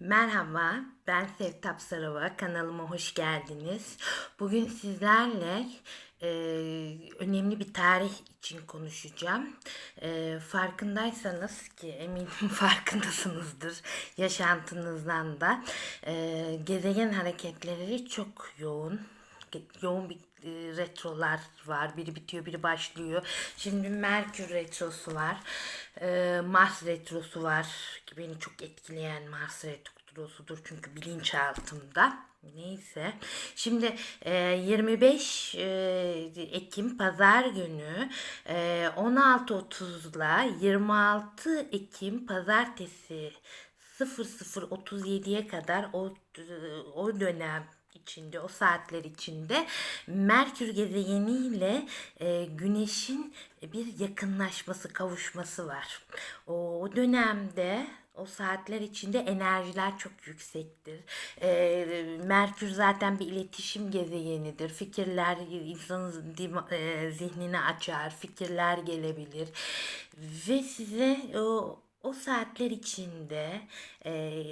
Merhaba, ben Sevtap Sarova. Kanalıma hoş geldiniz. Bugün sizlerle e, önemli bir tarih için konuşacağım. E, farkındaysanız ki eminim farkındasınızdır yaşantınızdan da. E, gezegen hareketleri çok yoğun. Yoğun bir e, retrolar var. Biri bitiyor, biri başlıyor. Şimdi Merkür retrosu var. E, Mars retrosu var. Ki beni çok etkileyen Mars retrosudur. Çünkü bilinçaltımda. Neyse. Şimdi e, 25 e, Ekim Pazar günü e, 16.30 ile 26 Ekim Pazartesi 00.37'ye kadar o o dönem içinde, o saatler içinde Merkür gezegeniyle e, Güneş'in bir yakınlaşması, kavuşması var. O, dönemde o saatler içinde enerjiler çok yüksektir. E, Merkür zaten bir iletişim gezegenidir. Fikirler insanın e, zihnini açar, fikirler gelebilir ve size o o saatler içinde e,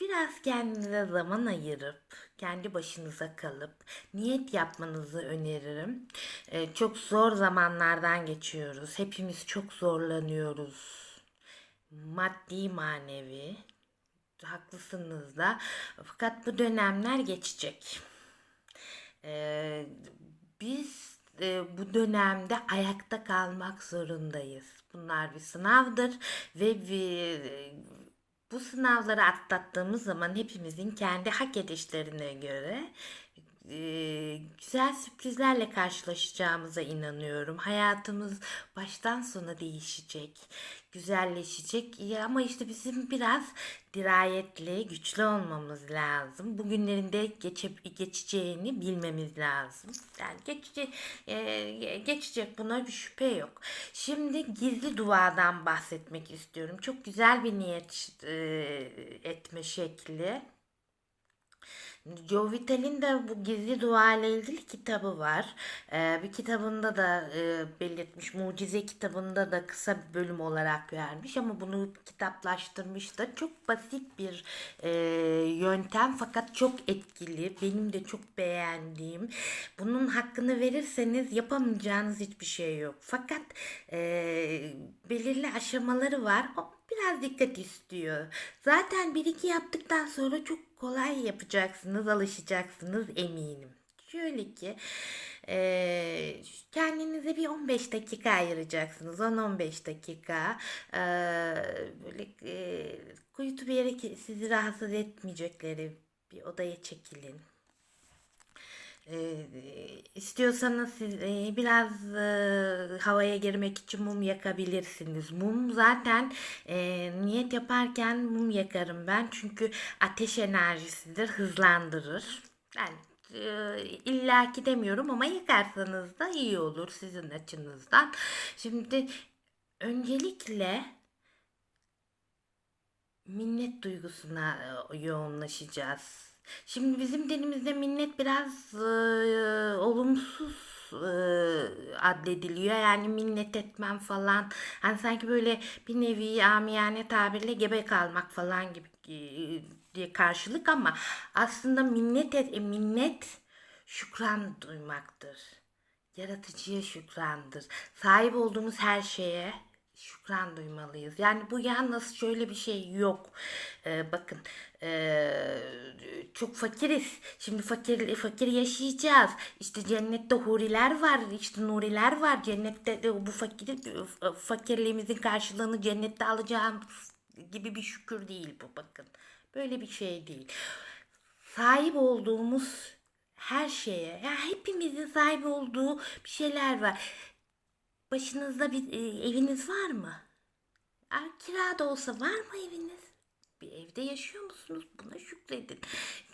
Biraz kendinize zaman ayırıp, kendi başınıza kalıp niyet yapmanızı öneririm. Ee, çok zor zamanlardan geçiyoruz. Hepimiz çok zorlanıyoruz. Maddi, manevi. Haklısınız da. Fakat bu dönemler geçecek. Ee, biz e, bu dönemde ayakta kalmak zorundayız. Bunlar bir sınavdır ve bir, bu sınavları atlattığımız zaman hepimizin kendi hak edişlerine göre güzel sürprizlerle karşılaşacağımıza inanıyorum. Hayatımız baştan sona değişecek, güzelleşecek. Ama işte bizim biraz dirayetli, güçlü olmamız lazım. Bugünlerinde geçe, geçeceğini bilmemiz lazım. Yani geçecek, e, geçecek buna bir şüphe yok. Şimdi gizli duadan bahsetmek istiyorum. Çok güzel bir niyet etme şekli. Joe Vital'in de bu gizli dua ile ilgili kitabı var. Ee, bir kitabında da e, belirtmiş, mucize kitabında da kısa bir bölüm olarak vermiş ama bunu kitaplaştırmış da çok basit bir e, yöntem fakat çok etkili. Benim de çok beğendiğim. Bunun hakkını verirseniz yapamayacağınız hiçbir şey yok. Fakat e, belirli aşamaları var. O biraz dikkat istiyor. Zaten bir iki yaptıktan sonra çok kolay yapacaksınız, alışacaksınız eminim. Şöyle ki e, kendinize bir 15 dakika ayıracaksınız. 10-15 dakika. E, böyle e, kuytu bir yere sizi rahatsız etmeyecekleri bir odaya çekilin. Ee, istiyorsanız siz e, biraz e, havaya girmek için mum yakabilirsiniz. Mum zaten e, niyet yaparken mum yakarım ben. Çünkü ateş enerjisidir, hızlandırır. Yani e, illaki demiyorum ama yakarsanız da iyi olur sizin açınızdan. Şimdi öncelikle minnet duygusuna e, yoğunlaşacağız. Şimdi bizim dilimizde minnet biraz e, olumsuz e, addediliyor. Yani minnet etmem falan. Hani sanki böyle bir nevi amiyane tabirle gebe kalmak falan gibi e, diye karşılık ama aslında minnet et, e, minnet şükran duymaktır. Yaratıcıya şükrandır. Sahip olduğumuz her şeye şükran duymalıyız. Yani bu yalnız şöyle bir şey yok. Ee, bakın ee, çok fakiriz. Şimdi fakir fakir yaşayacağız. İşte cennette huriler var, işte nuriler var. Cennette de bu fakir fakirliğimizin karşılığını cennette alacağım gibi bir şükür değil bu bakın. Böyle bir şey değil. Sahip olduğumuz her şeye, ya hepimizin sahip olduğu bir şeyler var. Başınızda bir e, eviniz var mı? Kira da olsa var mı eviniz? Bir evde yaşıyor musunuz? Buna şükredin.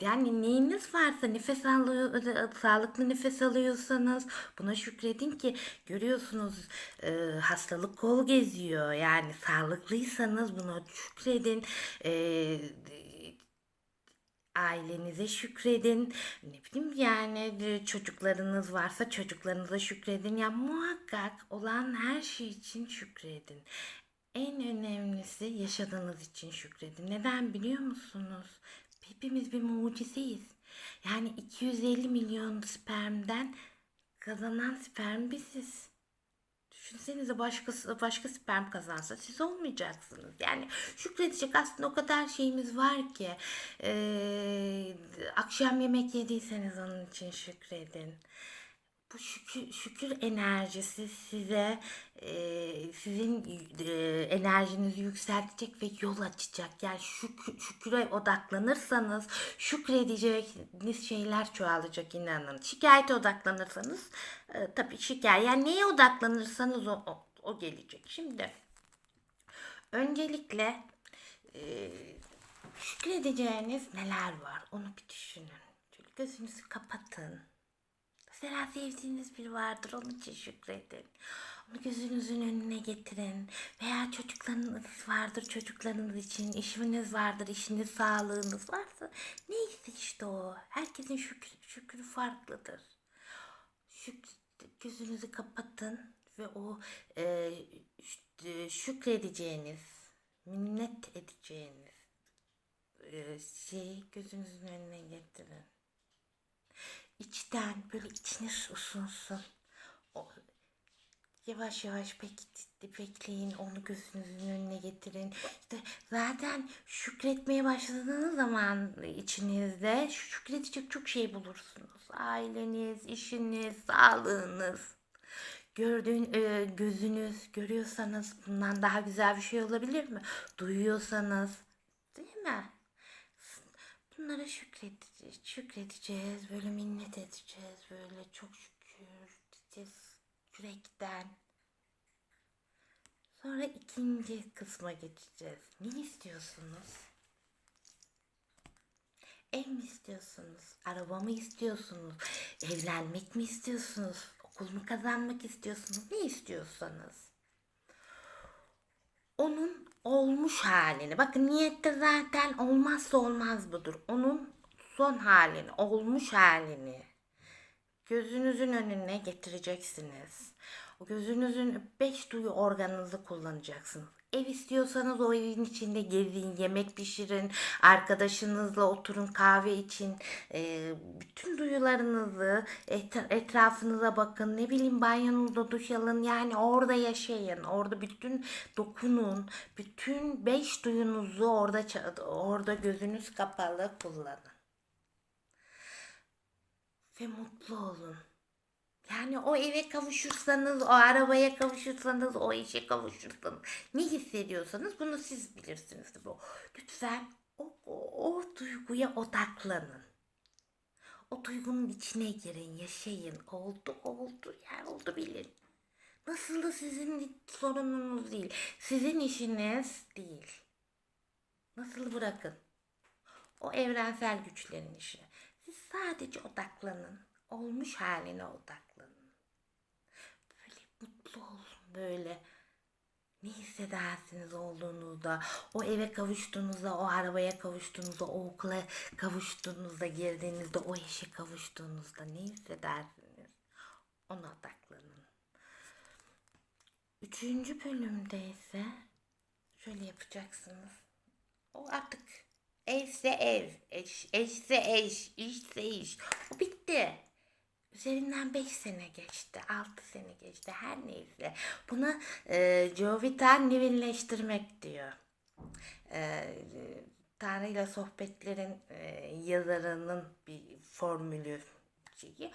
Yani neyiniz varsa nefes alıyor, sağlıklı nefes alıyorsanız buna şükredin ki görüyorsunuz e, hastalık kol geziyor. Yani sağlıklıysanız buna şükredin. E, ailenize şükredin. Ne bileyim yani e, çocuklarınız varsa çocuklarınıza şükredin. Ya muhakkak olan her şey için şükredin. En önemlisi yaşadığınız için şükredin. Neden biliyor musunuz? Hepimiz bir mucizeyiz. Yani 250 milyon spermden kazanan sperm biziz. Düşünsenize başkası başka sperm kazansa siz olmayacaksınız. Yani şükredecek aslında o kadar şeyimiz var ki. Ee, akşam yemek yediyseniz onun için şükredin. Bu şükür, şükür enerjisi size e, sizin e, enerjinizi yükseltecek ve yol açacak. Yani şükür, şüküre odaklanırsanız şükredeceğiniz şeyler çoğalacak inanın. Şikayete odaklanırsanız e, tabii şikayet yani neye odaklanırsanız o, o, o gelecek. Şimdi öncelikle e, şükredeceğiniz neler var onu bir düşünün. Gözünüzü kapatın. Mesela sevdiğiniz biri vardır onun için şükredin. Onu gözünüzün önüne getirin. Veya çocuklarınız vardır çocuklarınız için. işiniz vardır işiniz sağlığınız varsa. Neyse işte o. Herkesin şükür, şükrü farklıdır. Şük, gözünüzü kapatın ve o e, şükredeceğiniz, minnet edeceğiniz e, şeyi gözünüzün önüne getirin içten böyle içiniz ısınsın. O, yavaş yavaş bek- bekleyin onu gözünüzün önüne getirin. İşte zaten şükretmeye başladığınız zaman içinizde şükredecek çok şey bulursunuz. Aileniz, işiniz, sağlığınız. Gördüğün e, gözünüz görüyorsanız bundan daha güzel bir şey olabilir mi? Duyuyorsanız değil mi? Bunlara şükredeceğiz, şükredeceğiz, böyle minnet edeceğiz, böyle çok şükür diyeceğiz yürekten. Sonra ikinci kısma geçeceğiz. Ne istiyorsunuz? Ev mi istiyorsunuz? Araba mı istiyorsunuz? Evlenmek mi istiyorsunuz? Okul mu kazanmak istiyorsunuz? Ne istiyorsanız onun olmuş halini. Bakın niyette zaten olmazsa olmaz budur. Onun son halini, olmuş halini gözünüzün önüne getireceksiniz. O gözünüzün beş duyu organınızı kullanacaksınız. Ev istiyorsanız o evin içinde gezin, yemek pişirin, arkadaşınızla oturun kahve için. Ee, bütün duyularınızı et- etrafınıza bakın. Ne bileyim banyonuzda duş alın. Yani orada yaşayın. Orada bütün dokunun. Bütün beş duyunuzu orada orada gözünüz kapalı kullanın. Ve mutlu olun. Yani o eve kavuşursanız, o arabaya kavuşursanız, o işe kavuşursanız, ne hissediyorsanız bunu siz bilirsiniz. Bu. Lütfen o, o, o duyguya odaklanın. O duygunun içine girin, yaşayın. Oldu, oldu, yani oldu bilin. Nasıl da sizin sorununuz değil. Sizin işiniz değil. Nasıl bırakın. O evrensel güçlerin işi. Sadece odaklanın. Olmuş haline odaklanın. Böyle mutlu olun böyle. Ne hissedersiniz olduğunuzda, o eve kavuştuğunuzda, o arabaya kavuştuğunuzda, o okula kavuştuğunuzda, girdiğinizde, o işe kavuştuğunuzda ne hissedersiniz? Ona odaklanın. Üçüncü bölümde ise şöyle yapacaksınız. O artık evse ev, eş, eşse eş, işse iş. O bitti. Üzerinden 5 sene geçti, 6 sene geçti her neyse. Buna e, Jovita nivilleştirmek diyor. E, Tanrı ile sohbetlerin e, yazarının bir formülü şeyi.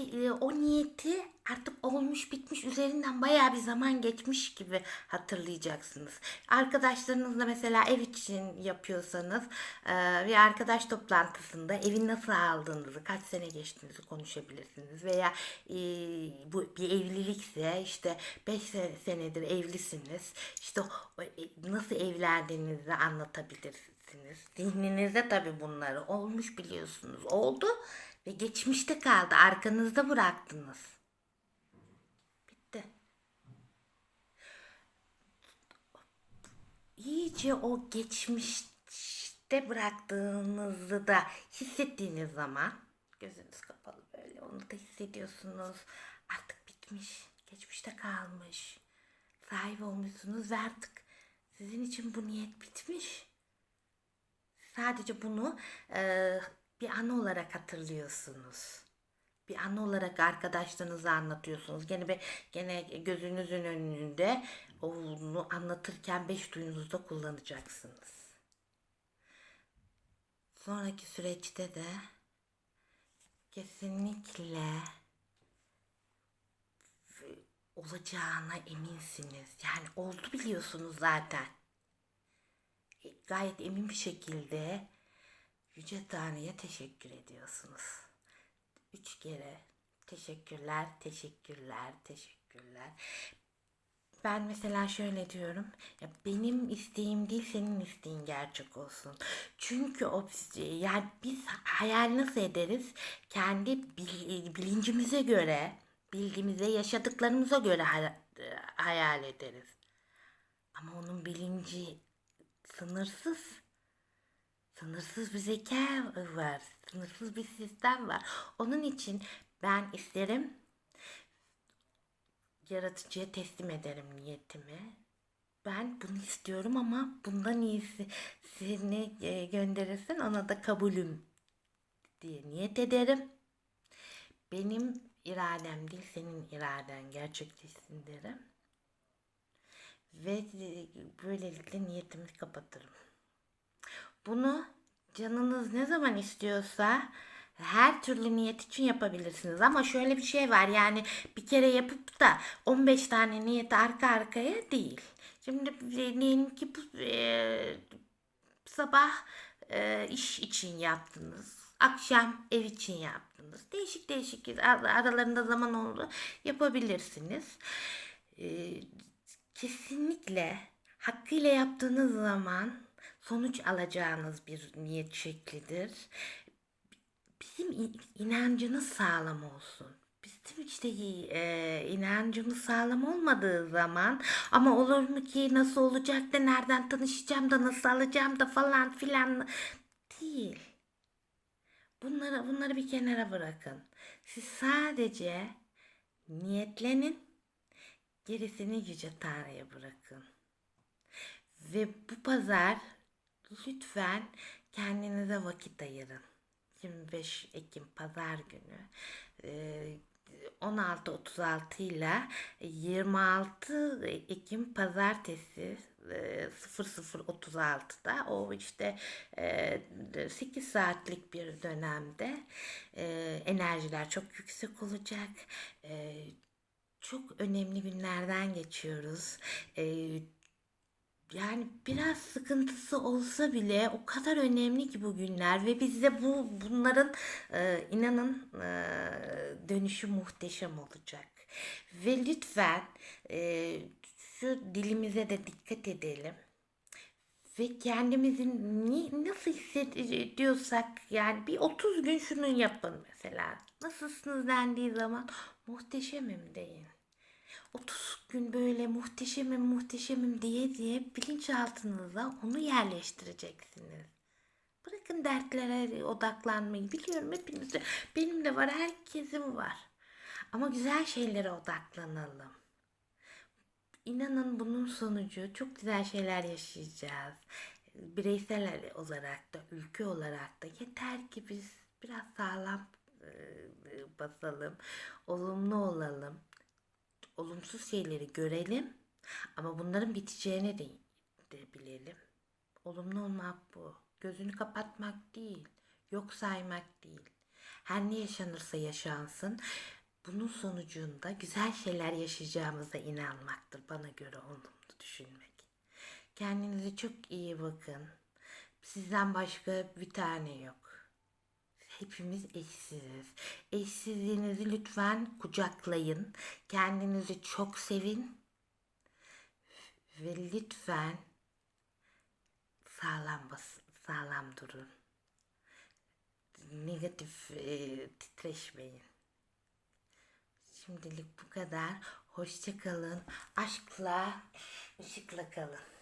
O, e, o niyeti artık olmuş bitmiş üzerinden bayağı bir zaman geçmiş gibi hatırlayacaksınız. Arkadaşlarınızla mesela ev için yapıyorsanız e, bir arkadaş toplantısında evi nasıl aldığınızı, kaç sene geçtiğinizi konuşabilirsiniz. Veya e, bu bir evlilikse işte 5 senedir evlisiniz. İşte nasıl evlendiğinizi anlatabilirsiniz. Zihninizde tabii bunları olmuş biliyorsunuz. Oldu ve geçmişte kaldı. Arkanızda bıraktınız. Bitti. İyice o geçmişte bıraktığınızı da hissettiğiniz zaman gözünüz kapalı böyle onu da hissediyorsunuz. Artık bitmiş. Geçmişte kalmış. sahip olmuşsunuz ve artık sizin için bu niyet bitmiş. Sadece bunu e, bir anı olarak hatırlıyorsunuz. Bir anı olarak arkadaşlarınıza anlatıyorsunuz. Gene be, gene gözünüzün önünde onu anlatırken beş duyunuzu da kullanacaksınız. Sonraki süreçte de kesinlikle olacağına eminsiniz. Yani oldu biliyorsunuz zaten. E, Gayet emin bir şekilde Yüce Tanrı'ya teşekkür ediyorsunuz. Üç kere teşekkürler, teşekkürler, teşekkürler. Ben mesela şöyle diyorum. Ya benim isteğim değil senin isteğin gerçek olsun. Çünkü o yani biz hayal nasıl ederiz? Kendi bil- bilincimize göre, bildiğimize, yaşadıklarımıza göre hay- hayal ederiz. Ama onun bilinci sınırsız. Sınırsız bir zeka var. Sınırsız bir sistem var. Onun için ben isterim yaratıcıya teslim ederim niyetimi. Ben bunu istiyorum ama bundan iyisi seni e, gönderirsen ona da kabulüm diye niyet ederim. Benim iradem değil senin iraden gerçekleşsin derim. Ve e, böylelikle niyetimi kapatırım. Bunu canınız ne zaman istiyorsa her türlü niyet için yapabilirsiniz. Ama şöyle bir şey var yani bir kere yapıp da 15 tane niyet arka arkaya değil. Şimdi e, diyelim ki bu e, sabah e, iş için yaptınız. Akşam ev için yaptınız. Değişik değişik ar- aralarında zaman oldu yapabilirsiniz. E, kesinlikle hakkıyla yaptığınız zaman sonuç alacağınız bir niyet şeklidir. Bizim in- inancınız sağlam olsun. Bizim işte e, inancımız sağlam olmadığı zaman ama olur mu ki nasıl olacak da nereden tanışacağım da nasıl alacağım da falan filan değil. Bunları bunları bir kenara bırakın. Siz sadece niyetlenin. Gerisini Yüce Tanrı'ya bırakın. Ve bu pazar lütfen kendinize vakit ayırın. 25 Ekim pazar günü e, 16.36 ile 26 Ekim pazartesi e, 00.36'da o işte e, 8 saatlik bir dönemde enerjiler çok yüksek olacak. Çok önemli günlerden geçiyoruz. E, yani biraz sıkıntısı olsa bile o kadar önemli ki bu günler ve bizde bu bunların e, inanın e, dönüşü muhteşem olacak. Ve lütfen e, şu dilimize de dikkat edelim. Ve kendimizi nasıl hissediyorsak yani bir 30 gün şunu yapın mesela. Nasılsınız dendiği zaman muhteşemim deyin. 30 gün böyle muhteşemim muhteşemim diye diye bilinçaltınıza onu yerleştireceksiniz. Bırakın dertlere odaklanmayı. Biliyorum hepinizde benim de var herkesin var. Ama güzel şeylere odaklanalım. İnanın bunun sonucu çok güzel şeyler yaşayacağız. Bireysel olarak da ülke olarak da yeter ki biz biraz sağlam basalım, olumlu olalım olumsuz şeyleri görelim ama bunların biteceğini de, de bilelim. Olumlu olmak bu. Gözünü kapatmak değil, yok saymak değil. Her ne yaşanırsa yaşansın, bunun sonucunda güzel şeyler yaşayacağımıza inanmaktır bana göre olumlu düşünmek. Kendinize çok iyi bakın. Sizden başka bir tane yok. Hepimiz eşsiziz. Eşsizliğinizi lütfen kucaklayın. Kendinizi çok sevin. Ve lütfen sağlam bas, sağlam durun. Negatif e, titreşmeyin. Şimdilik bu kadar. Hoşça kalın. Aşkla, ışıkla kalın.